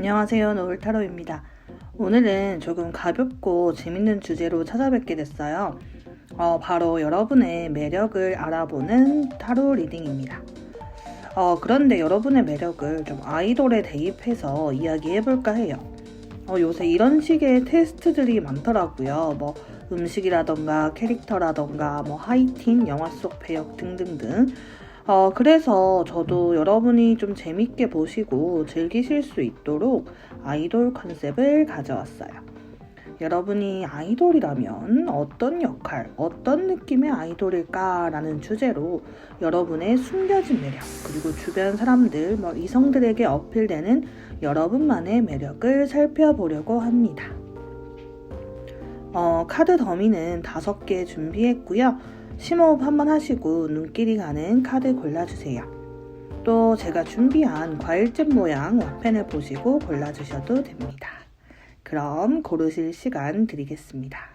안녕하세요. 노을타로입니다. 오늘은 조금 가볍고 재밌는 주제로 찾아뵙게 됐어요. 어, 바로 여러분의 매력을 알아보는 타로 리딩입니다. 어, 그런데 여러분의 매력을 좀 아이돌에 대입해서 이야기해볼까 해요. 어, 요새 이런 식의 테스트들이 많더라고요. 뭐 음식이라던가 캐릭터라던가 뭐 하이틴, 영화 속 배역 등등등. 어, 그래서 저도 여러분이 좀 재밌게 보시고 즐기실 수 있도록 아이돌 컨셉을 가져왔어요. 여러분이 아이돌이라면 어떤 역할, 어떤 느낌의 아이돌일까라는 주제로 여러분의 숨겨진 매력, 그리고 주변 사람들, 뭐 이성들에게 어필되는 여러분만의 매력을 살펴보려고 합니다. 어, 카드 더미는 다섯 개 준비했고요. 심호흡 한번 하시고 눈길이 가는 카드 골라주세요. 또 제가 준비한 과일잼 모양 와펜을 보시고 골라주셔도 됩니다. 그럼 고르실 시간 드리겠습니다.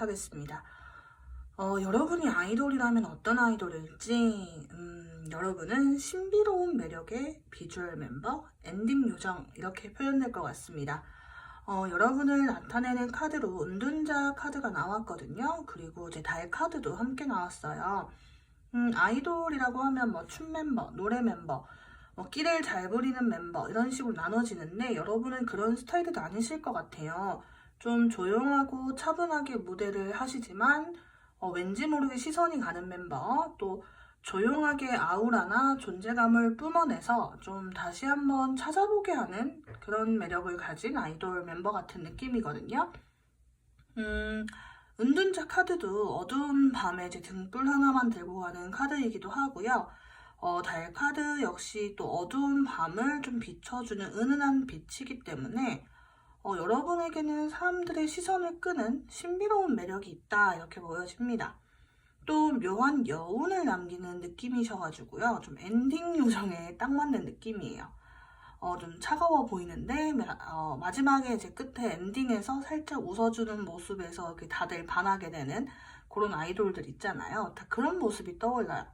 리딩 시작하겠습니다. 어, 여러분이 아이돌이라면 어떤 아이돌일지, 음, 여러분은 신비로운 매력의 비주얼 멤버, 엔딩 요정, 이렇게 표현될 것 같습니다. 어, 여러분을 나타내는 카드로 은둔자 카드가 나왔거든요. 그리고 이제 달 카드도 함께 나왔어요. 음, 아이돌이라고 하면 뭐 춤 멤버, 노래 멤버, 뭐 끼를 잘 부리는 멤버 이런 식으로 나눠지는데 여러분은 그런 스타일이 아니실 것 같아요. 좀 조용하고 차분하게 무대를 하시지만 어, 왠지 모르게 시선이 가는 멤버, 또 조용하게 아우라나 존재감을 뿜어내서 좀 다시 한번 찾아보게 하는 그런 매력을 가진 아이돌 멤버 같은 느낌이거든요. 음, 은둔자 카드도 어두운 밤에 이제 등불 하나만 들고 가는 카드이기도 하고요. 어, 달 카드 역시 또 어두운 밤을 좀 비춰주는 은은한 빛이기 때문에 어, 여러분에게는 사람들의 시선을 끄는 신비로운 매력이 있다 이렇게 보여집니다. 또 묘한 여운을 남기는 느낌이셔가지고요. 좀 엔딩 요정에 딱 맞는 느낌이에요. 어, 좀 차가워 보이는데 어, 마지막에 이제 끝에 엔딩에서 살짝 웃어주는 모습에서 다들 반하게 되는 그런 아이돌들 있잖아요. 다 그런 모습이 떠올라요.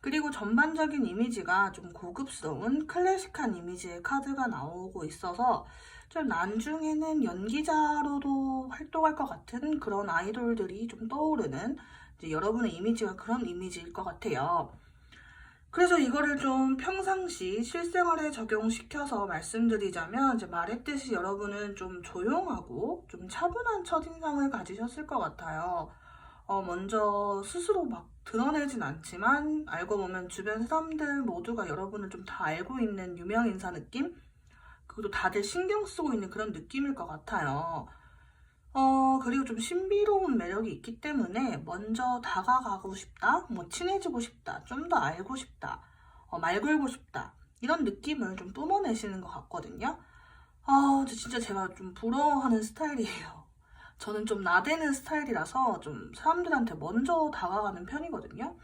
그리고 전반적인 이미지가 좀 고급스러운 클래식한 이미지의 카드가 나오고 있어서 좀 나중에는 연기자로도 활동할 것 같은 그런 아이돌들이 좀 떠오르는 여러분의 이미지가 그런 이미지일 것 같아요. 그래서 이거를 좀 평상시 실생활에 적용시켜서 말씀드리자면 이제 말했듯이 여러분은 좀 조용하고 좀 차분한 첫인상을 가지셨을 것 같아요. 어, 먼저 스스로 막 드러내진 않지만 알고 보면 주변 사람들 모두가 여러분을 좀 다 알고 있는 유명 인사 느낌? 그리고 다들 신경 쓰고 있는 그런 느낌일 것 같아요. 어, 그리고 좀 신비로운 매력이 있기 때문에 먼저 다가가고 싶다, 뭐 친해지고 싶다, 좀 더 알고 싶다, 어, 말 걸고 싶다, 이런 느낌을 좀 뿜어내시는 것 같거든요. 아, 진짜 제가 좀 부러워하는 스타일이에요. 저는 좀 나대는 스타일이라서 좀 사람들한테 먼저 다가가는 편이거든요.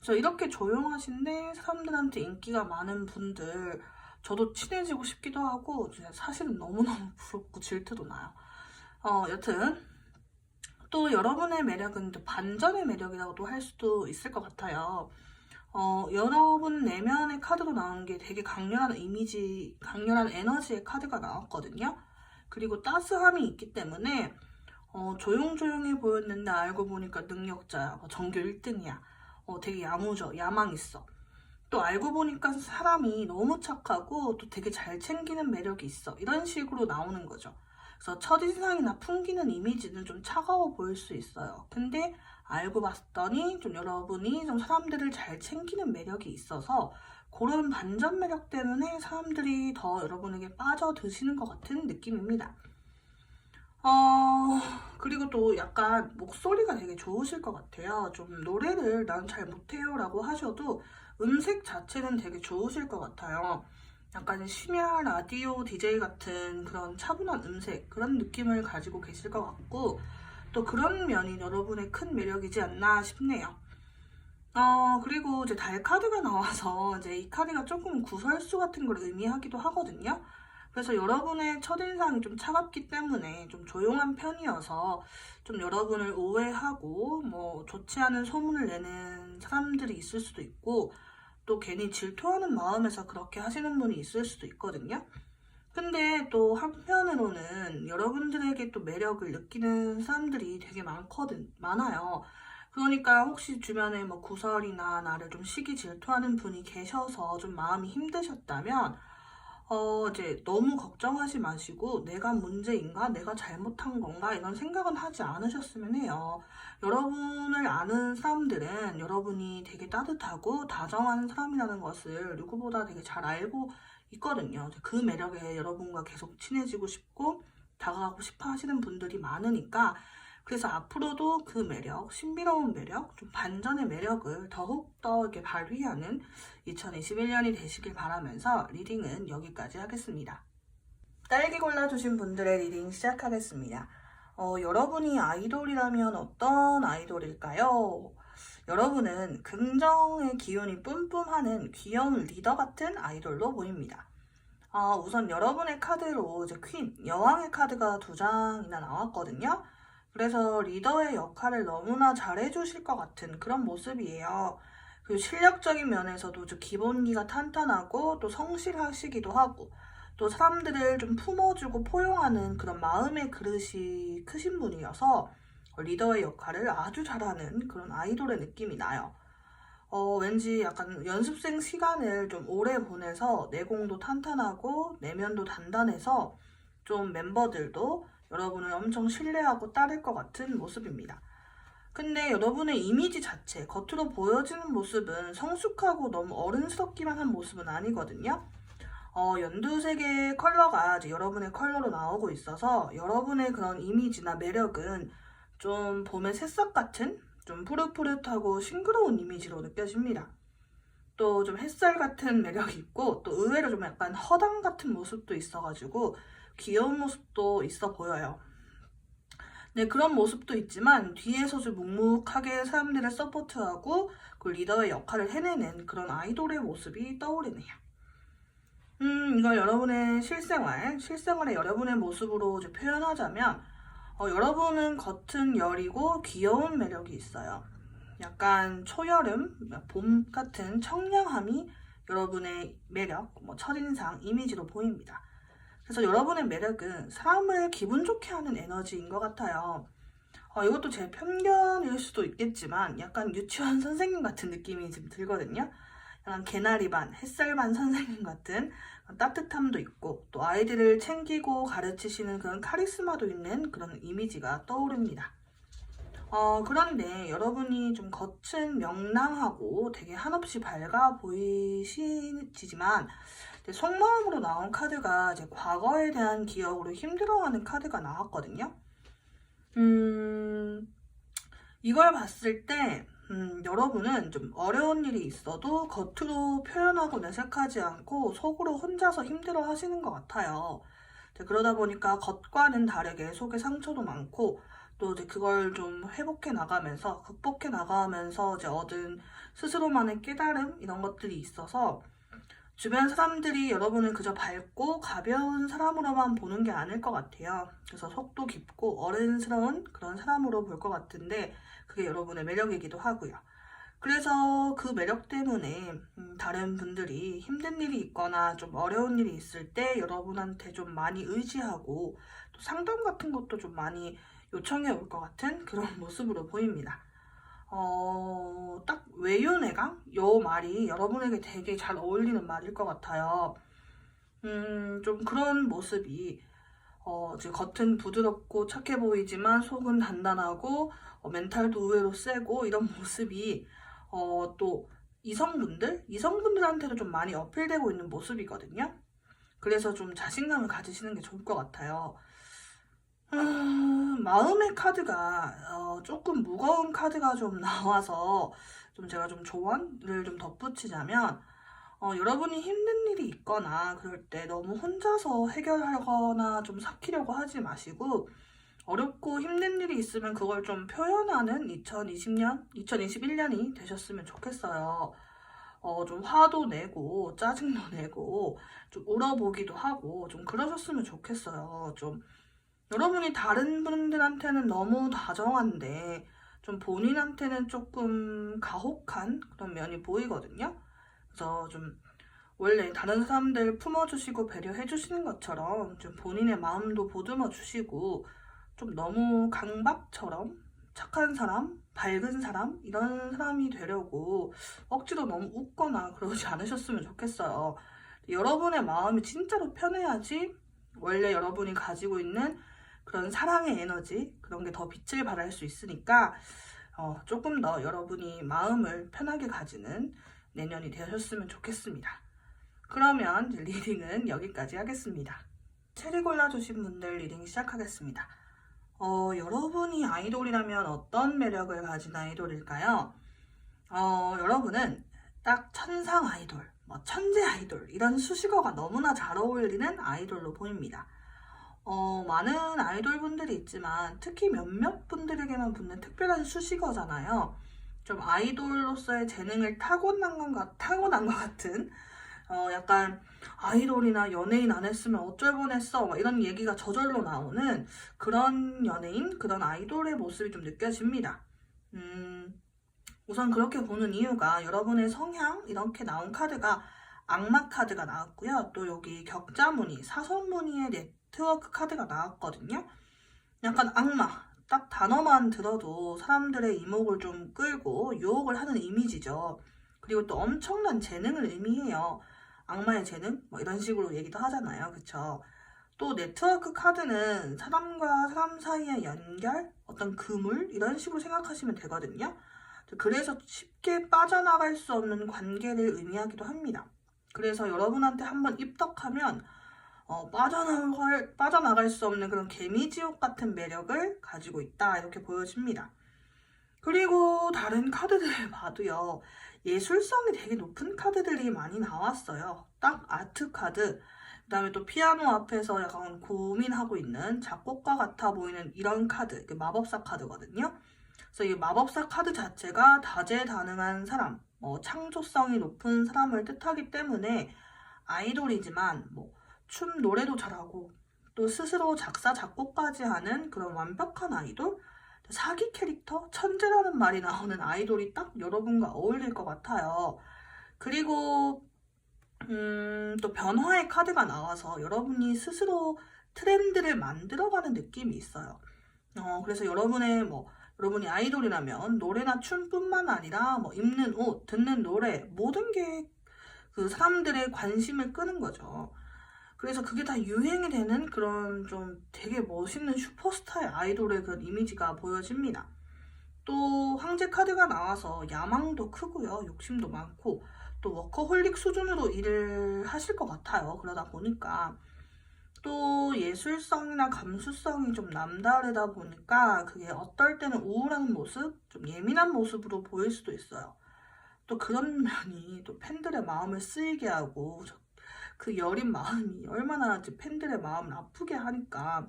그래서 이렇게 조용하신데 사람들한테 인기가 많은 분들, 저도 친해지고 싶기도 하고 사실은 너무너무 부럽고 질투도 나요. 어, 여튼 또 여러분의 매력은 또 반전의 매력이라고도 할 수도 있을 것 같아요. 어, 여러분 내면의 카드로 나온 게 되게 강렬한 이미지, 강렬한 에너지의 카드가 나왔거든요. 그리고 따스함이 있기 때문에 어, 조용조용해 보였는데 알고 보니까 능력자야. 뭐 전교 1등이야. 어, 되게 야무져. 야망 있어. 또 알고 보니까 사람이 너무 착하고 또 되게 잘 챙기는 매력이 있어. 이런 식으로 나오는 거죠. 그래서 첫인상이나 풍기는 이미지는 좀 차가워 보일 수 있어요. 근데 알고 봤더니 좀 여러분이 좀 사람들을 잘 챙기는 매력이 있어서 그런 반전 매력 때문에 사람들이 더 여러분에게 빠져드시는 것 같은 느낌입니다. 어, 그리고 또 약간 목소리가 되게 좋으실 것 같아요. 좀 노래를 난 잘 못해요 라고 하셔도 음색 자체는 되게 좋으실 것 같아요. 약간 심야 라디오 DJ 같은 그런 차분한 음색, 그런 느낌을 가지고 계실 것 같고, 또 그런 면이 여러분의 큰 매력이지 않나 싶네요. 어, 그리고 이제 달 카드가 나와서 이제 이 카드가 조금 구설수 같은 걸 의미하기도 하거든요. 그래서 여러분의 첫인상이 좀 차갑기 때문에 좀 조용한 편이어서 좀 여러분을 오해하고 뭐 좋지 않은 소문을 내는 사람들이 있을 수도 있고 또 괜히 질투하는 마음에서 그렇게 하시는 분이 있을 수도 있거든요. 근데 또 한편으로는 여러분들에게 또 매력을 느끼는 사람들이 되게 많거든, 많아요. 그러니까 혹시 주변에 뭐 구설이나 나를 좀 시기 질투하는 분이 계셔서 좀 마음이 힘드셨다면, 어, 이제 너무 걱정하지 마시고 내가 문제인가? 내가 잘못한 건가? 이런 생각은 하지 않으셨으면 해요. 여러분을 아는 사람들은 여러분이 되게 따뜻하고 다정한 사람이라는 것을 누구보다 되게 잘 알고 있거든요. 그 매력에 여러분과 계속 친해지고 싶고 다가가고 싶어 하시는 분들이 많으니까 그래서 앞으로도 그 매력, 신비로운 매력, 좀 반전의 매력을 더욱더 이렇게 발휘하는 2021년이 되시길 바라면서 리딩은 여기까지 하겠습니다. 딸기 골라주신 분들의 리딩 시작하겠습니다. 어, 여러분이 아이돌이라면 어떤 아이돌일까요? 여러분은 긍정의 기운이 뿜뿜하는 귀여운 리더 같은 아이돌로 보입니다. 아, 우선 여러분의 카드로 이제 퀸, 여왕의 카드가 두 장이나 나왔거든요. 그래서 리더의 역할을 너무나 잘해주실 것 같은 그런 모습이에요. 그 실력적인 면에서도 좀 기본기가 탄탄하고 또 성실하시기도 하고 또 사람들을 좀 품어주고 포용하는 그런 마음의 그릇이 크신 분이어서 리더의 역할을 아주 잘하는 그런 아이돌의 느낌이 나요. 어, 왠지 약간 연습생 시간을 좀 오래 보내서 내공도 탄탄하고 내면도 단단해서 좀 멤버들도 여러분을 엄청 신뢰하고 따를 것 같은 모습입니다. 근데 여러분의 이미지 자체, 겉으로 보여지는 모습은 성숙하고 너무 어른스럽기만 한 모습은 아니거든요. 어, 연두색의 컬러가 여러분의 컬러로 나오고 있어서 여러분의 그런 이미지나 매력은 좀 봄의 새싹 같은 좀 푸릇푸릇하고 싱그러운 이미지로 느껴집니다. 또 좀 햇살 같은 매력이 있고 또 의외로 좀 약간 허당 같은 모습도 있어가지고 귀여운 모습도 있어 보여요. 네, 그런 모습도 있지만 뒤에서 좀 묵묵하게 사람들을 서포트하고 그 리더의 역할을 해내는 그런 아이돌의 모습이 떠오르네요. 음, 이걸 여러분의 실생활, 실생활의 여러분의 모습으로 이제 표현하자면 어, 여러분은 겉은 여리고 귀여운 매력이 있어요. 약간 초여름, 봄 같은 청량함이 여러분의 매력, 뭐 첫인상, 이미지로 보입니다. 그래서 여러분의 매력은 사람을 기분 좋게 하는 에너지인 것 같아요. 어, 이것도 제 편견일 수도 있겠지만 약간 유치원 선생님 같은 느낌이 지금 들거든요. 약간 개나리 반, 햇살 반 선생님 같은 따뜻함도 있고 또 아이들을 챙기고 가르치시는 그런 카리스마도 있는 그런 이미지가 떠오릅니다. 어, 그런데 여러분이 좀 겉은 명랑하고 되게 한없이 밝아 보이시지만 속마음으로 나온 카드가 이제 과거에 대한 기억으로 힘들어하는 카드가 나왔거든요. 음, 이걸 봤을 때 음, 여러분은 좀 어려운 일이 있어도 겉으로 표현하고 내색하지 않고 속으로 혼자서 힘들어 하시는 것 같아요. 그러다 보니까 겉과는 다르게 속에 상처도 많고 또 이제 그걸 좀 회복해 나가면서 극복해 나가면서 이제 얻은 스스로만의 깨달음 이런 것들이 있어서 주변 사람들이 여러분을 그저 밝고 가벼운 사람으로만 보는 게 아닐 것 같아요. 그래서 속도 깊고 어른스러운 그런 사람으로 볼 것 같은데 그게 여러분의 매력이기도 하고요. 그래서 그 매력 때문에 음, 다른 분들이 힘든 일이 있거나 좀 어려운 일이 있을 때 여러분한테 좀 많이 의지하고 또 상담 같은 것도 좀 많이 요청해 올 것 같은 그런 모습으로 보입니다. 어, 딱 외유내강? 요 말이 여러분에게 되게 잘 어울리는 말일 것 같아요. 음, 좀 그런 모습이 어, 겉은 부드럽고 착해 보이지만 속은 단단하고 어, 멘탈도 의외로 세고 이런 모습이 어, 또 이성분들? 이성분들한테도 좀 많이 어필되고 있는 모습이거든요. 그래서 좀 자신감을 가지시는 게 좋을 것 같아요. 음, 마음의 카드가 어, 조금 무거운 카드가 좀 나와서 좀 제가 좀 조언을 좀 덧붙이자면 어, 여러분이 힘든 일이 있거나 그럴 때 너무 혼자서 해결하거나 좀 삭히려고 하지 마시고 어렵고 힘든 일이 있으면 그걸 좀 표현하는 2020년, 2021년이 되셨으면 좋겠어요. 어, 좀 화도 내고, 짜증도 내고, 좀 울어보기도 하고, 좀 그러셨으면 좋겠어요. 좀, 여러분이 다른 분들한테는 너무 다정한데, 좀 본인한테는 조금 가혹한 그런 면이 보이거든요. 그래서 좀, 원래 다른 사람들 품어주시고 배려해주시는 것처럼 좀 본인의 마음도 보듬어 주시고 좀 너무 강박처럼 착한 사람, 밝은 사람 이런 사람이 되려고 억지로 너무 웃거나 그러지 않으셨으면 좋겠어요. 여러분의 마음이 진짜로 편해야지 원래 여러분이 가지고 있는 그런 사랑의 에너지 그런 게 더 빛을 발할 수 있으니까 어, 조금 더 여러분이 마음을 편하게 가지는 내년이 되셨으면 좋겠습니다. 그러면 리딩은 여기까지 하겠습니다. 체리 골라주신 분들 리딩 시작하겠습니다. 어, 여러분이 아이돌이라면 어떤 매력을 가진 아이돌일까요? 어, 여러분은 딱 천상 아이돌, 뭐 천재 아이돌 이런 수식어가 너무나 잘 어울리는 아이돌로 보입니다. 어, 많은 아이돌 분들이 있지만 특히 몇몇 분들에게만 붙는 특별한 수식어잖아요. 좀 아이돌로서의 재능을 타고난 것, 같- 타고난 것 같은 어, 약간 아이돌이나 연예인 안 했으면 어쩔 뻔했어 막 이런 얘기가 저절로 나오는 그런 연예인, 그런 아이돌의 모습이 좀 느껴집니다. 음, 우선 그렇게 보는 이유가 여러분의 성향 이렇게 나온 카드가 악마 카드가 나왔고요. 또 여기 격자 무늬, 사선 무늬의 네 트워크 카드가 나왔거든요. 약간 악마, 딱 단어만 들어도 사람들의 이목을 좀 끌고 유혹을 하는 이미지죠. 그리고 또 엄청난 재능을 의미해요. 악마의 재능? 뭐 이런 식으로 얘기도 하잖아요. 그쵸? 또 네트워크 카드는 사람과 사람 사이의 연결, 어떤 그물, 이런 식으로 생각하시면 되거든요. 그래서 쉽게 빠져나갈 수 없는 관계를 의미하기도 합니다. 그래서 여러분한테 한번 입덕하면 어, 빠져나갈, 빠져나갈 수 없는 그런 개미지옥 같은 매력을 가지고 있다. 이렇게 보여집니다. 그리고 다른 카드들을 봐도요. 예술성이 되게 높은 카드들이 많이 나왔어요. 딱 아트 카드, 그 다음에 또 피아노 앞에서 약간 고민하고 있는 작곡가 같아 보이는 이런 카드, 마법사 카드거든요. 그래서 이 마법사 카드 자체가 다재다능한 사람, 뭐 창조성이 높은 사람을 뜻하기 때문에 아이돌이지만 뭐 춤, 노래도 잘하고 또 스스로 작사, 작곡까지 하는 그런 완벽한 아이돌? 사기 캐릭터? 천재라는 말이 나오는 아이돌이 딱 여러분과 어울릴 것 같아요. 그리고 음, 또 변화의 카드가 나와서 여러분이 스스로 트렌드를 만들어가는 느낌이 있어요. 어, 그래서 여러분의 뭐 여러분이 아이돌이라면 노래나 춤뿐만 아니라 뭐 입는 옷, 듣는 노래 모든 게 그 사람들의 관심을 끄는 거죠. 그래서 그게 다 유행이 되는 그런 좀 되게 멋있는 슈퍼스타의 아이돌의 그런 이미지가 보여집니다. 또 황제 카드가 나와서 야망도 크고요. 욕심도 많고 또 워커홀릭 수준으로 일을 하실 것 같아요. 그러다 보니까 또 예술성이나 감수성이 좀 남다르다 보니까 그게 어떨 때는 우울한 모습, 좀 예민한 모습으로 보일 수도 있어요. 또 그런 면이 또 팬들의 마음을 쓰이게 하고 그 여린 마음이 얼마나 팬들의 마음을 아프게 하니까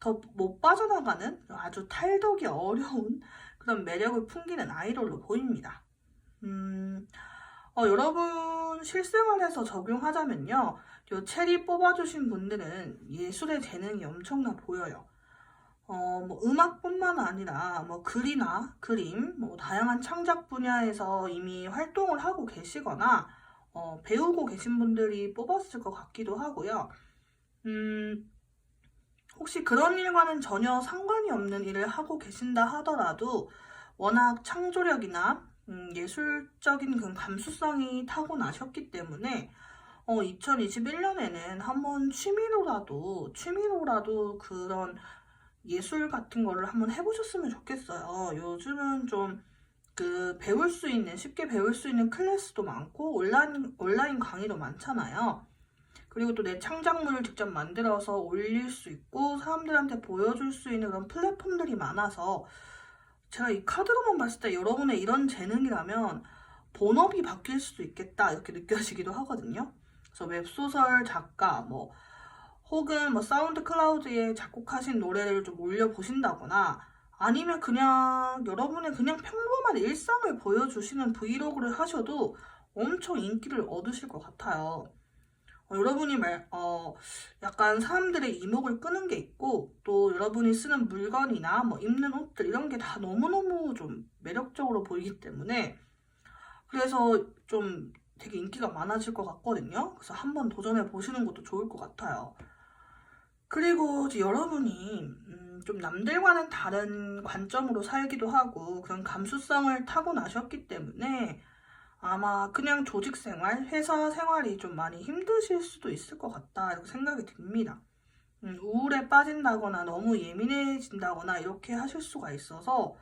더 못 빠져나가는 아주 탈덕이 어려운 그런 매력을 풍기는 아이돌로 보입니다. 음, 어, 여러분 실생활에서 적용하자면요. 요 체리 뽑아주신 분들은 예술의 재능이 엄청나 보여요. 어, 뭐 음악뿐만 아니라 뭐 글이나 그림, 뭐 다양한 창작 분야에서 이미 활동을 하고 계시거나 어, 배우고 계신 분들이 뽑았을 것 같기도 하고요. 음, 혹시 그런 일과는 전혀 상관이 없는 일을 하고 계신다 하더라도 워낙 창조력이나 음, 예술적인 그 감수성이 타고나셨기 때문에 어, 2021년에는 한번 취미로라도 취미로라도 그런 예술 같은 거를 한번 해보셨으면 좋겠어요. 요즘은 좀 그 배울 수 있는 쉽게 배울 수 있는 클래스도 많고 온라인 온라인 강의도 많잖아요. 그리고 또 내 창작물을 직접 만들어서 올릴 수 있고 사람들한테 보여줄 수 있는 그런 플랫폼들이 많아서 제가 이 카드로만 봤을 때 여러분의 이런 재능이라면 본업이 바뀔 수도 있겠다 이렇게 느껴지기도 하거든요. 그래서 웹소설 작가, 뭐 혹은 뭐 사운드 클라우드에 작곡하신 노래를 좀 올려보신다거나 아니면 그냥 여러분의 그냥 평범한 일상을 보여주시는 브이로그를 하셔도 엄청 인기를 얻으실 것 같아요. 어, 여러분이 말, 어, 약간 사람들의 이목을 끄는 게 있고, 또 여러분이 쓰는 물건이나 뭐 입는 옷들, 이런 게 다 너무너무 좀 매력적으로 보이기 때문에, 그래서 좀 되게 인기가 많아질 것 같거든요. 그래서 한번 도전해 보시는 것도 좋을 것 같아요. 그리고 여러분이 음, 좀 남들과는 다른 관점으로 살기도 하고 그런 감수성을 타고나셨기 때문에 아마 그냥 조직 생활, 회사 생활이 좀 많이 힘드실 수도 있을 것 같다 이렇게 생각이 듭니다. 음, 우울에 빠진다거나 너무 예민해진다거나 이렇게 하실 수가 있어서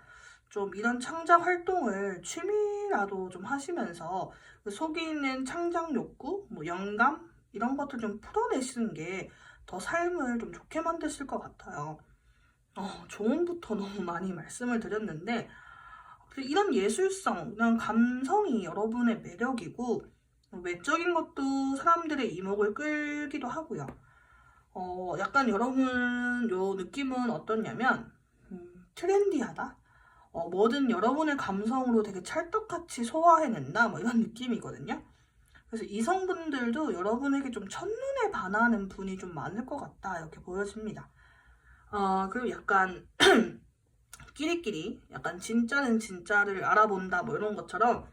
좀 이런 창작 활동을 취미라도 좀 하시면서 그 속에 있는 창작 욕구, 뭐 영감 이런 것들 좀 풀어내시는 게 더 삶을 좀 좋게 만드실 것 같아요. 어, 조언부터 너무 많이 말씀을 드렸는데 이런 예술성, 그냥 감성이 여러분의 매력이고 외적인 것도 사람들의 이목을 끌기도 하고요. 어, 약간 여러분 요 느낌은 어떻냐면 음, 트렌디하다. 어, 뭐든 여러분의 감성으로 되게 찰떡같이 소화해낸다 뭐 이런 느낌이거든요. 그래서 이성분들도 여러분에게 좀 첫눈에 반하는 분이 좀 많을 것 같다 이렇게 보여집니다. 어, 그리고 약간 끼리끼리 약간 진짜는 진짜를 알아본다 뭐 이런 것처럼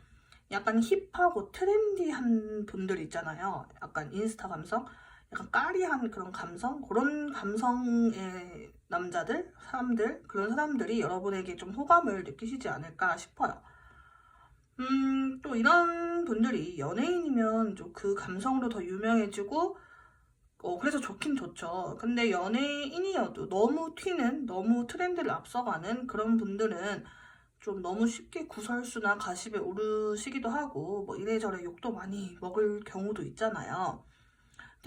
약간 힙하고 트렌디한 분들 있잖아요. 약간 인스타 감성, 약간 까리한 그런 감성, 그런 감성의 남자들, 사람들, 그런 사람들이 여러분에게 좀 호감을 느끼시지 않을까 싶어요. 음, 또 이런 분들이 연예인이면 좀 그 감성으로 더 유명해지고, 어, 그래서 좋긴 좋죠. 근데 연예인이어도 너무 튀는, 너무 트렌드를 앞서가는 그런 분들은 좀 너무 쉽게 구설수나 가십에 오르시기도 하고, 뭐 이래저래 욕도 많이 먹을 경우도 있잖아요.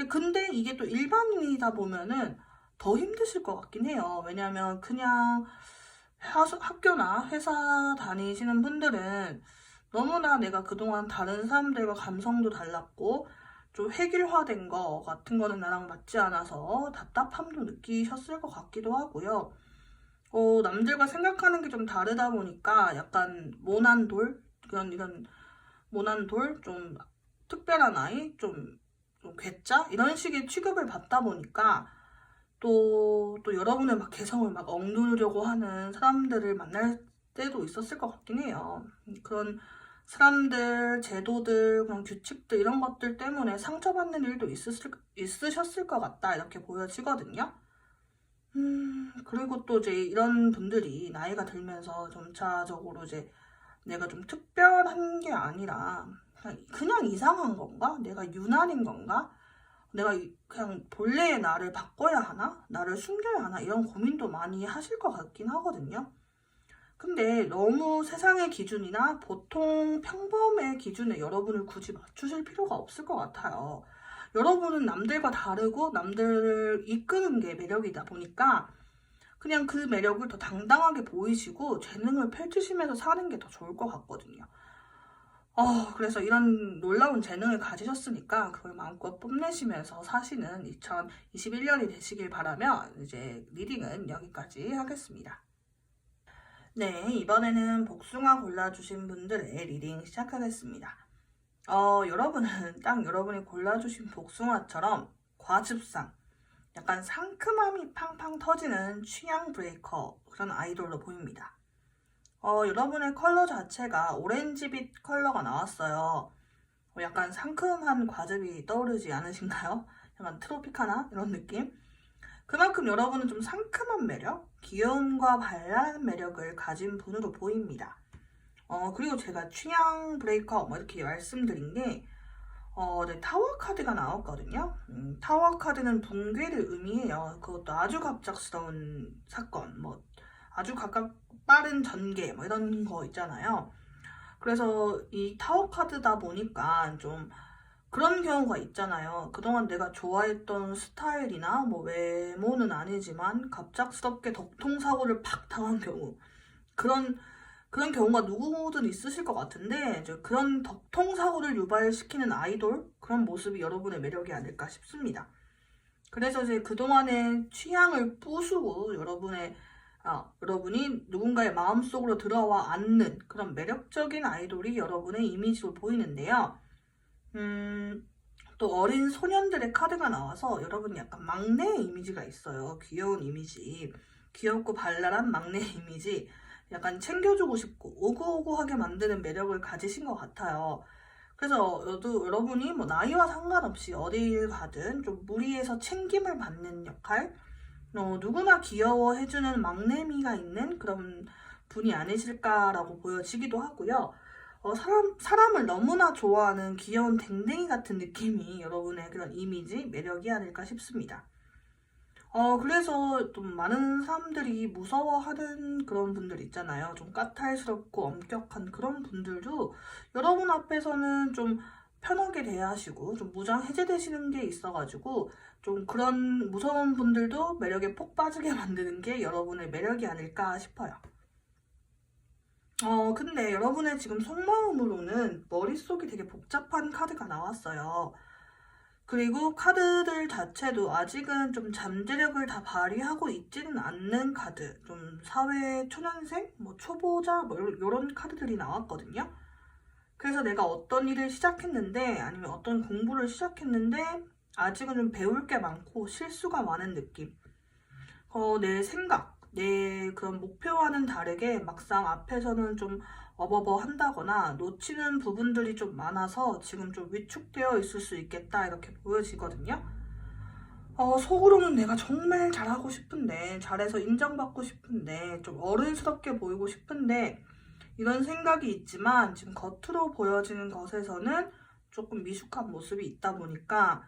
근데, 이게 또 일반인이다 보면은 더 힘드실 것 같긴 해요. 왜냐면 그냥 하- 학교나 회사 다니시는 분들은 너무나 내가 그동안 다른 사람들과 감성도 달랐고 좀 획일화된 거 같은 거는 나랑 맞지 않아서 답답함도 느끼셨을 것 같기도 하고요. 어, 남들과 생각하는 게 좀 다르다 보니까 약간 모난 돌? 그런 이런 모난 돌? 좀 특별한 아이? 좀, 좀 괴짜? 이런 식의 취급을 받다 보니까 또, 또 여러분의 막 개성을 막 억누르려고 하는 사람들을 만날 때도 있었을 것 같긴 해요. 그런 사람들, 제도들, 그런 규칙들 이런 것들 때문에 상처받는 일도 있으실, 있으셨을 것 같다 이렇게 보여지거든요. 음, 그리고 또 이제 이런 분들이 나이가 들면서 점차적으로 이제 내가 좀 특별한 게 아니라 그냥, 그냥 이상한 건가? 내가 유난인 건가? 내가 이- 그냥 본래의 나를 바꿔야 하나? 나를 숨겨야 하나? 이런 고민도 많이 하실 것 같긴 하거든요. 근데 너무 세상의 기준이나 보통 평범의 기준에 여러분을 굳이 맞추실 필요가 없을 것 같아요. 여러분은 남들과 다르고 남들을 이끄는 게 매력이다 보니까 그냥 그 매력을 더 당당하게 보이시고 재능을 펼치시면서 사는 게 더 좋을 것 같거든요. 어, 그래서 이런 놀라운 재능을 가지셨으니까 그걸 마음껏 뽐내시면서 사시는 2021년이 되시길 바라며 이제 리딩은 여기까지 하겠습니다. 네, 이번에는 복숭아 골라주신 분들의 리딩 시작하겠습니다. 어, 여러분은 딱 여러분이 골라주신 복숭아처럼 과즙상, 약간 상큼함이 팡팡 터지는 취향 브레이커 그런 아이돌로 보입니다. 어, 여러분의 컬러 자체가 오렌지빛 컬러가 나왔어요. 어, 약간 상큼한 과즙이 떠오르지 않으신가요? 약간 트로피카나 이런 느낌? 그만큼 여러분은 좀 상큼한 매력, 귀여움과 발랄한 매력을 가진 분으로 보입니다. 어, 그리고 제가 취향 브레이커 뭐 이렇게 말씀드린 게, 어, 네, 타워 카드가 나왔거든요. 음, 타워 카드는 붕괴를 의미해요. 그것도 아주 갑작스러운 사건, 뭐, 아주 각각 빠른 전개, 뭐 이런 거 있잖아요. 그래서 이 타워 카드다 보니까 좀 그런 경우가 있잖아요. 그동안 내가 좋아했던 스타일이나 뭐 외모는 아니지만 갑작스럽게 덕통사고를 팍 당한 경우. 그런, 그런 경우가 누구든 있으실 것 같은데, 이제 그런 덕통사고를 유발시키는 아이돌? 그런 모습이 여러분의 매력이 아닐까 싶습니다. 그래서 이제 그동안의 취향을 부수고 여러분의 아, 여러분이 누군가의 마음속으로 들어와 앉는 그런 매력적인 아이돌이 여러분의 이미지로 보이는데요. 음, 또 어린 소년들의 카드가 나와서 여러분 약간 막내 이미지가 있어요. 귀여운 이미지. 귀엽고 발랄한 막내 이미지. 약간 챙겨주고 싶고 오구오구하게 만드는 매력을 가지신 것 같아요. 그래서 여도, 여러분이 뭐 나이와 상관없이 어딜 가든 좀 무리해서 챙김을 받는 역할, 어, 누구나 귀여워해주는 막내미가 있는 그런 분이 아니실까라고 보여지기도 하고요. 어, 사람, 사람을 너무나 좋아하는 귀여운 댕댕이 같은 느낌이 여러분의 그런 이미지, 매력이 아닐까 싶습니다. 어, 그래서 좀 많은 사람들이 무서워하는 그런 분들 있잖아요. 좀 까탈스럽고 엄격한 그런 분들도 여러분 앞에서는 좀 편하게 대하시고 좀 무장 해제되시는 게 있어가지고 좀 그런 무서운 분들도 매력에 폭 빠지게 만드는 게 여러분의 매력이 아닐까 싶어요. 어, 근데 여러분의 지금 속마음으로는 머릿속이 되게 복잡한 카드가 나왔어요. 그리고 카드들 자체도 아직은 좀 잠재력을 다 발휘하고 있지는 않는 카드. 좀 사회 초년생, 뭐 초보자, 뭐 이런 카드들이 나왔거든요. 그래서 내가 어떤 일을 시작했는데, 아니면 어떤 공부를 시작했는데, 아직은 좀 배울 게 많고 실수가 많은 느낌. 어, 내 생각, 내 그런 목표와는 다르게 막상 앞에서는 좀 어버버 한다거나 놓치는 부분들이 좀 많아서 지금 좀 위축되어 있을 수 있겠다 이렇게 보여지거든요. 어, 속으로는 내가 정말 잘하고 싶은데, 잘해서 인정받고 싶은데, 좀 어른스럽게 보이고 싶은데, 이런 생각이 있지만 지금 겉으로 보여지는 것에서는 조금 미숙한 모습이 있다 보니까,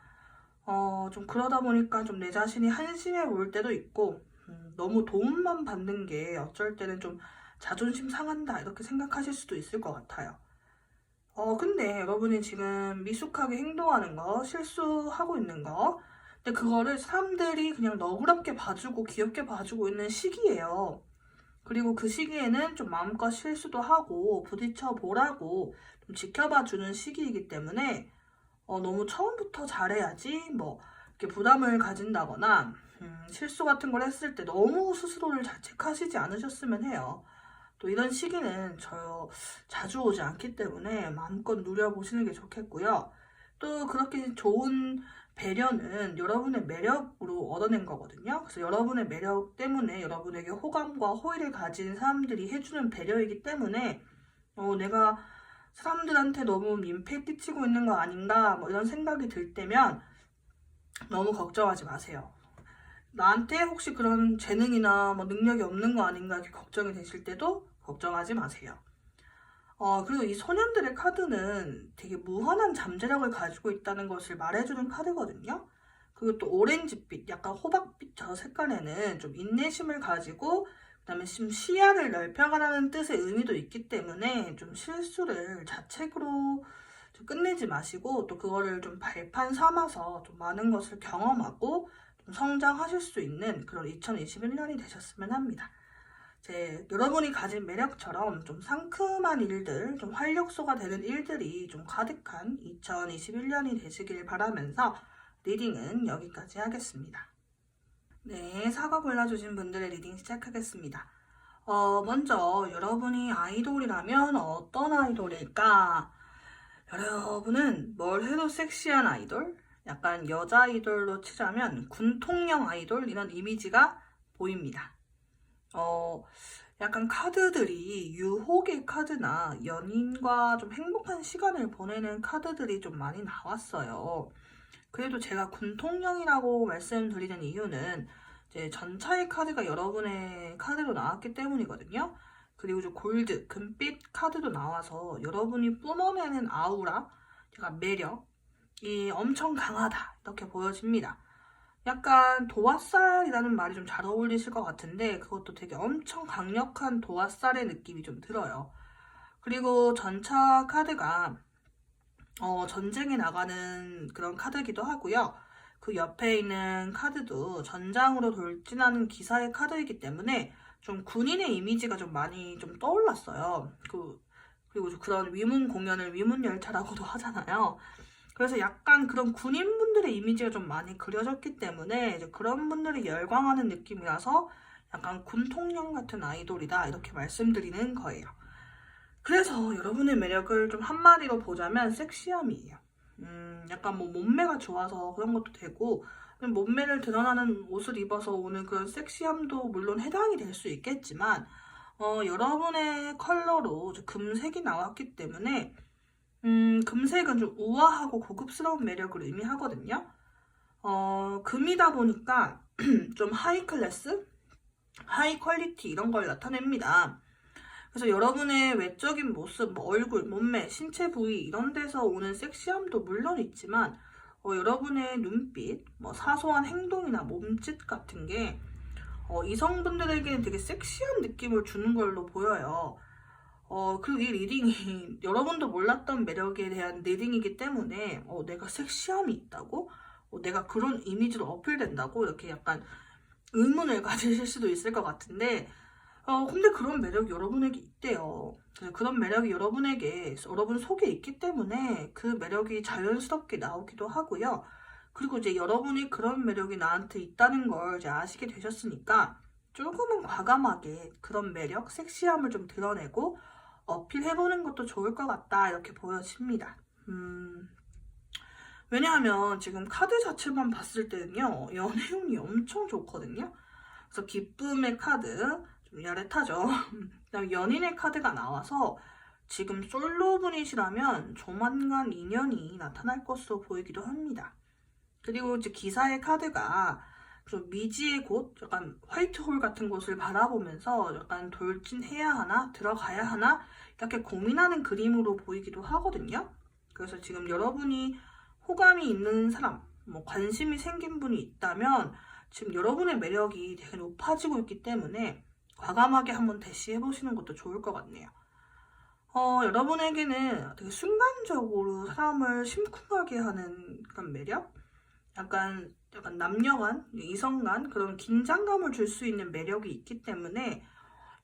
어, 좀 그러다 보니까 좀 내 자신이 한심해 보일 때도 있고, 음, 너무 도움만 받는 게 어쩔 때는 좀 자존심 상한다 이렇게 생각하실 수도 있을 것 같아요. 어, 근데 여러분이 지금 미숙하게 행동하는 거, 실수하고 있는 거, 근데 그거를 사람들이 그냥 너그럽게 봐주고 귀엽게 봐주고 있는 시기예요. 그리고 그 시기에는 좀 마음껏 실수도 하고 부딪혀 보라고 좀 지켜봐 주는 시기이기 때문에 어, 너무 처음부터 잘해야지 뭐 이렇게 부담을 가진다거나 음, 실수 같은 걸 했을 때 너무 스스로를 자책하시지 않으셨으면 해요. 또 이런 시기는 저 자주 오지 않기 때문에 마음껏 누려보시는 게 좋겠고요. 또 그렇게 좋은 배려는 여러분의 매력으로 얻어낸 거거든요. 그래서 여러분의 매력 때문에 여러분에게 호감과 호의를 가진 사람들이 해주는 배려이기 때문에 어, 내가 사람들한테 너무 민폐 끼치고 있는 거 아닌가 뭐 이런 생각이 들 때면 너무 걱정하지 마세요. 나한테 혹시 그런 재능이나 뭐 능력이 없는 거 아닌가 이렇게 걱정이 되실 때도 걱정하지 마세요. 어, 그리고 이 소년들의 카드는 되게 무한한 잠재력을 가지고 있다는 것을 말해주는 카드거든요. 그리고 또 오렌지빛, 약간 호박빛 저 색깔에는 좀 인내심을 가지고 그다음에 좀 시야를 넓혀가라는 뜻의 의미도 있기 때문에 좀 실수를 자책으로 좀 끝내지 마시고 또 그거를 좀 발판 삼아서 좀 많은 것을 경험하고 좀 성장하실 수 있는 그런 2021년이 되셨으면 합니다. 제 여러분이 가진 매력처럼 좀 상큼한 일들, 좀 활력소가 되는 일들이 좀 가득한 2021년이 되시길 바라면서 리딩은 여기까지 하겠습니다. 네, 사과 골라주신 분들의 리딩 시작하겠습니다. 어, 먼저 여러분이 아이돌이라면 어떤 아이돌일까? 여러분은 뭘 해도 섹시한 아이돌? 약간 여자 아이돌로 치자면 군통령 아이돌 이런 이미지가 보입니다. 어, 약간 카드들이 유혹의 카드나 연인과 좀 행복한 시간을 보내는 카드들이 좀 많이 나왔어요. 그래도 제가 군통령이라고 말씀드리는 이유는 이제 전차의 카드가 여러분의 카드로 나왔기 때문이거든요. 그리고 좀 골드, 금빛 카드도 나와서 여러분이 뿜어내는 아우라, 약간 매력 이 엄청 강하다 이렇게 보여집니다. 약간 도화살이라는 말이 좀 잘 어울리실 것 같은데 그것도 되게 엄청 강력한 도화살의 느낌이 좀 들어요. 그리고 전차 카드가 어, 전쟁에 나가는 그런 카드이기도 하고요. 그 옆에 있는 카드도 전장으로 돌진하는 기사의 카드이기 때문에 좀 군인의 이미지가 좀 많이 좀 떠올랐어요. 그, 그리고 그런 위문 공연을 위문 열차라고도 하잖아요. 그래서 약간 그런 군인분들의 이미지가 좀 많이 그려졌기 때문에 그런 분들이 열광하는 느낌이라서 약간 군통령 같은 아이돌이다 이렇게 말씀드리는 거예요. 그래서 여러분의 매력을 좀 한마디로 보자면 섹시함이에요. 음, 약간 뭐 몸매가 좋아서 그런 것도 되고 몸매를 드러나는 옷을 입어서 오는 그런 섹시함도 물론 해당이 될 수 있겠지만 어, 여러분의 컬러로 금색이 나왔기 때문에 음, 금색은 좀 우아하고 고급스러운 매력을 의미하거든요. 어, 금이다 보니까 좀 하이 클래스, 하이 퀄리티 이런 걸 나타냅니다. 그래서 여러분의 외적인 모습, 뭐 얼굴, 몸매, 신체 부위 이런 데서 오는 섹시함도 물론 있지만 어, 여러분의 눈빛, 뭐 사소한 행동이나 몸짓 같은 게 어, 이성분들에게는 되게 섹시한 느낌을 주는 걸로 보여요. 어, 그리고 이 리딩이 여러분도 몰랐던 매력에 대한 리딩이기 때문에 어, 내가 섹시함이 있다고? 어, 내가 그런 이미지로 어필된다고? 이렇게 약간 의문을 가지실 수도 있을 것 같은데 어, 근데 그런 매력이 여러분에게 있대요. 그래서 그런 매력이 여러분에게, 여러분 속에 있기 때문에 그 매력이 자연스럽게 나오기도 하고요. 그리고 이제 여러분이 그런 매력이 나한테 있다는 걸 이제 아시게 되셨으니까 조금은 과감하게 그런 매력, 섹시함을 좀 드러내고 어필해보는 것도 좋을 것 같다. 이렇게 보여집니다. 음, 왜냐하면 지금 카드 자체만 봤을 때는요, 연애운이 엄청 좋거든요. 그래서 기쁨의 카드, 좀 야릇하죠. 그다음 연인의 카드가 나와서 지금 솔로 분이시라면 조만간 인연이 나타날 것으로 보이기도 합니다. 그리고 이제 기사의 카드가 좀 미지의 곳, 약간 화이트홀 같은 곳을 바라보면서 약간 돌진해야 하나, 들어가야 하나, 이렇게 고민하는 그림으로 보이기도 하거든요. 그래서 지금 여러분이 호감이 있는 사람, 뭐 관심이 생긴 분이 있다면 지금 여러분의 매력이 되게 높아지고 있기 때문에 과감하게 한번 대시해 보시는 것도 좋을 것 같네요. 어, 여러분에게는 되게 순간적으로 사람을 심쿵하게 하는 그런 매력? 약간, 약간 남녀 간, 이성 간 그런 긴장감을 줄 수 있는 매력이 있기 때문에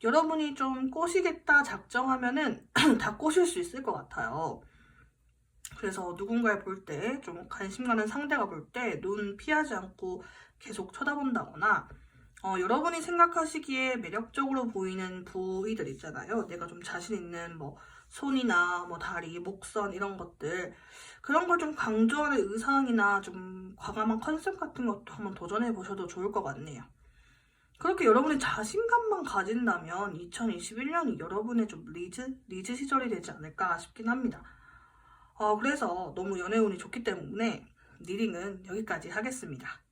여러분이 좀 꼬시겠다 작정하면은 다 꼬실 수 있을 것 같아요. 그래서 누군가를 볼 때 좀 관심 가는 상대가 볼 때 눈 피하지 않고 계속 쳐다본다거나 어, 여러분이 생각하시기에 매력적으로 보이는 부위들 있잖아요. 내가 좀 자신 있는 뭐 손이나 뭐 다리, 목선 이런 것들 그런 걸 좀 강조하는 의상이나 좀 과감한 컨셉 같은 것도 한번 도전해 보셔도 좋을 것 같네요. 그렇게 여러분이 자신감만 가진다면 2021년이 여러분의 좀 리즈, 리즈 시절이 되지 않을까 싶긴 합니다. 어, 그래서 너무 연애운이 좋기 때문에 리딩은 여기까지 하겠습니다.